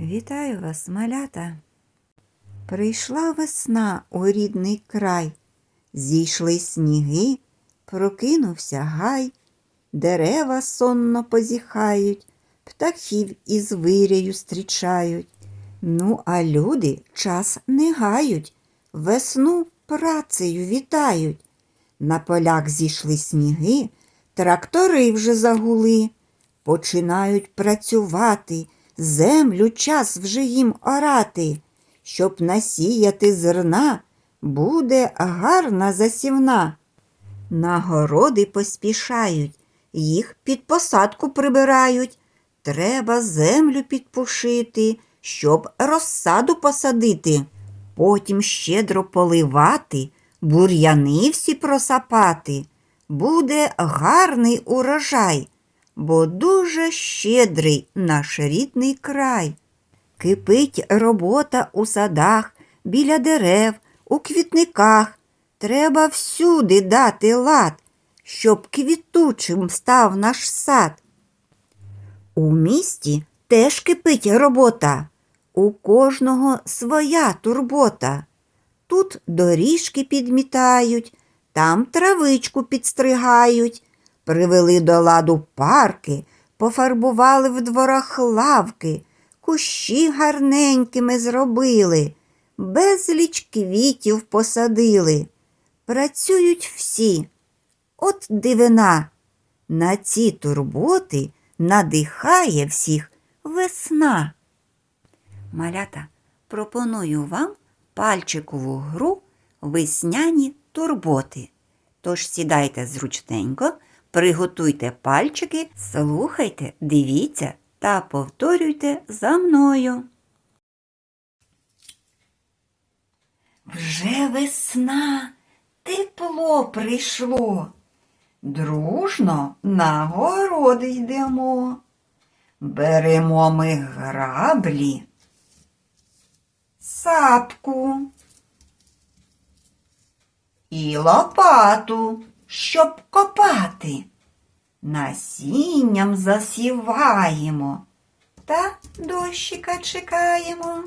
Вітаю вас, малята. Прийшла весна у рідний край, зійшли сніги, прокинувся гай, дерева сонно позіхають, птахів із виряю зустрічають. Ну, а люди час не гають, весну працею вітають. На полях зійшли сніги, трактори вже загули, починають працювати, землю час вже їм орати, щоб насіяти зерна, буде гарна засівна. На городи поспішають, їх під посадку прибирають. Треба землю підпушити, щоб розсаду посадити, потім щедро поливати, бур'яни всі просапати. Буде гарний урожай, бо дуже щедрий наш рідний край. Кипить робота у садах, біля дерев, у квітниках. Треба всюди дати лад, щоб квітучим став наш сад. У місті теж кипить робота, у кожного своя турбота. Тут доріжки підмітають, там травичку підстригають, привели до ладу парки, пофарбували в дворах лавки, кущі гарненькими зробили, безліч квітів посадили. Працюють всі. От дивина. На ці турботи надихає всіх весна. Малята, пропоную вам пальчикову гру весняні турботи. Тож сідайте зручненько, приготуйте пальчики, слухайте, дивіться та повторюйте за мною. Вже весна, тепло прийшло. Дружно на город йдемо. Беремо ми граблі, сапку і лопату, щоб копати. Насінням засіваємо та дощика чекаємо.